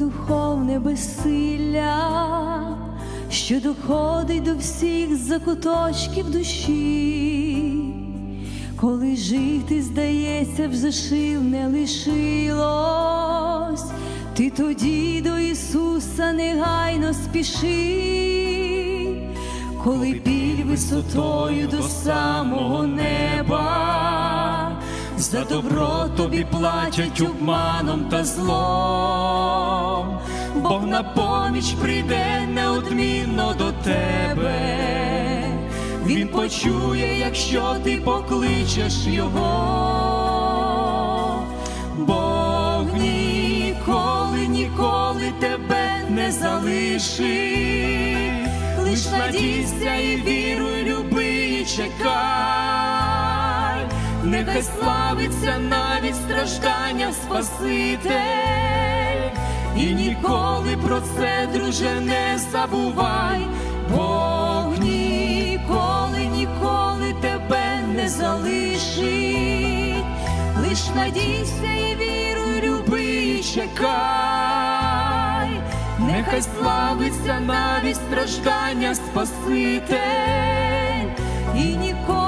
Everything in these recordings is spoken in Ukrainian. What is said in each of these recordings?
духовне безсилля, що доходить до всіх закуточків душі, коли жити, здається, вже сил не лишилось, ти тоді до Ісуса негайно спіши, коли біль висотою до самого неба, за добро тобі платять обманом та злом, Бог на поміч прийде неодмінно до тебе, Він почує, якщо ти покличеш його, Бог ніколи, ніколи тебе не залишить, лиш надійся і віруй, люби і чекай, нехай славиться навіть страждання Спаситель, і ніколи про це, друже, не забувай, Бог ніколи, ніколи тебе не залишить, лиш надійся і віруй, люби і чекай, нехай славиться навіть страждання Спаситель, і ніколи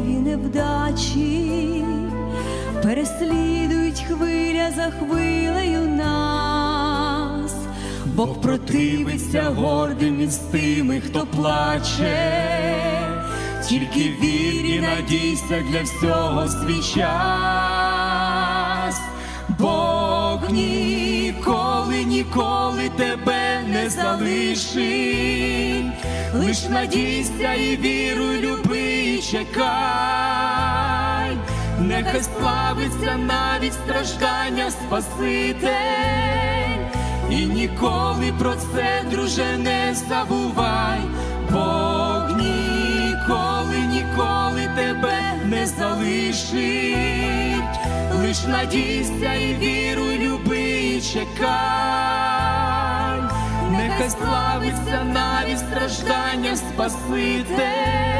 життєві невдачі. Переслідують хвиля за хвилею нас, Бог противиться гордим із тими, хто плаче, тільки вір і надійся для всього свій час. Бог ніколи, ніколи тебе не залишить, лиш надійся і віруй, люби чекай, нехай славиться навіть страждання Спаситель, і ніколи про це, друже, не забувай, Бог ніколи, ніколи тебе не залишить, лиш надійся і віруй, люби і чекай, нехай славиться навіть страждання Спаситель,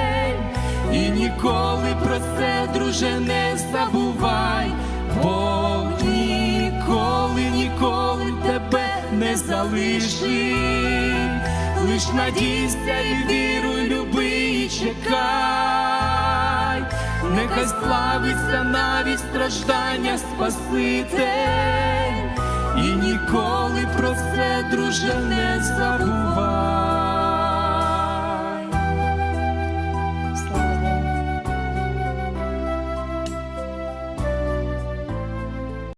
ніколи про це, друже, не забувай, Бог ніколи, ніколи тебе не залишить, лиш надійся і віруй, люби і чекай, нехай славиться навіть страждання Спаситель, і ніколи про це, друже, не забувай.